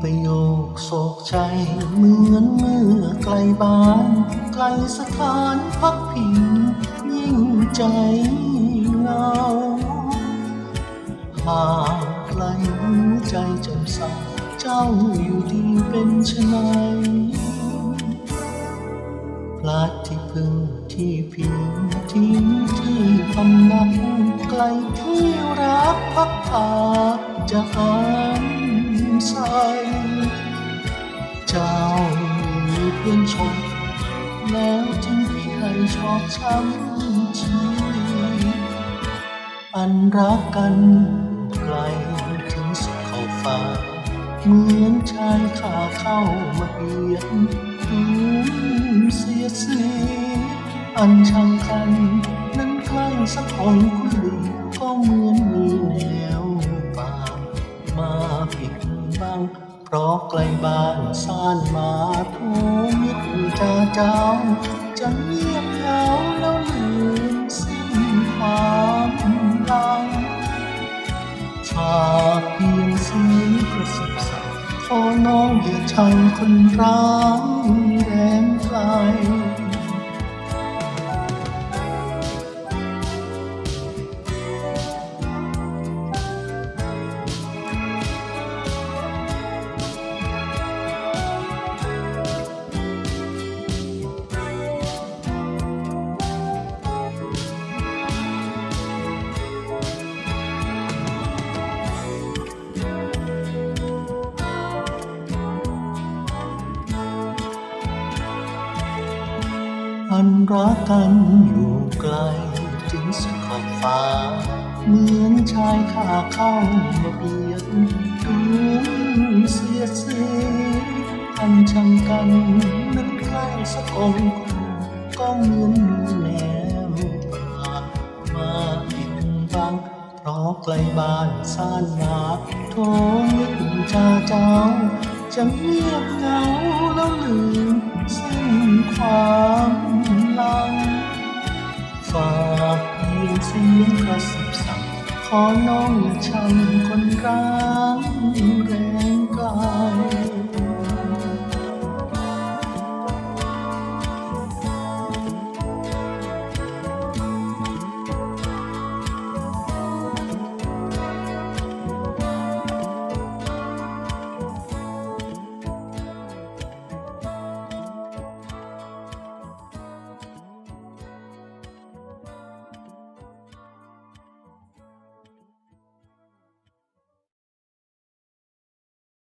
ประโยคโศกใจเหมือนเมื่อไกลบ้าน ไกลสถานพักพิงยิ่งใจเหงาห่างไกลหัวใจจำสั่งเจ้าอยู่ดีเป็นชะไหนพลัดที่พึ่งที่พิงทิ้งที่พำนักไกลที่รักพักพาจะหันใพื่อนชม แล้วทิ้งพี่ให้ชอบช้ำชีวิตอันรักกันไกลถึงสุดขอบฟ้า เหมือนชายขาเข้ามาเบียดหืมเสียสีอันช่างกันนั้นใกล้สักคนคุยก็เหมือนมีแนวป่ามาปิดบัง พราะไกลบ้านซ่านมาทุมิตรจะเจ้าจะเงียบเหงาแล้วลืมสิ้นความหลังฝากเพียงเสียงกระสิบสั่งขอน้องอย่าชังคนร้ายแรง อันรักกันอยู่ไกลถึงสุดขอบฟ้า เหมือนชายขาเข้ามาเบียดถึงเสียสีอันช่างกันนั้นใกล้สักองค์ก็เหมือนมีแนวป่ามาปิดบังเพราะไกลบ้านซ่านมาโทมิตรจาเจ้า จะเงียบเหงาแล้วลืมสิ้นความลังฝากเพียงเสียงกระสิบสั่งขอน้องอย่าชังคนร้างก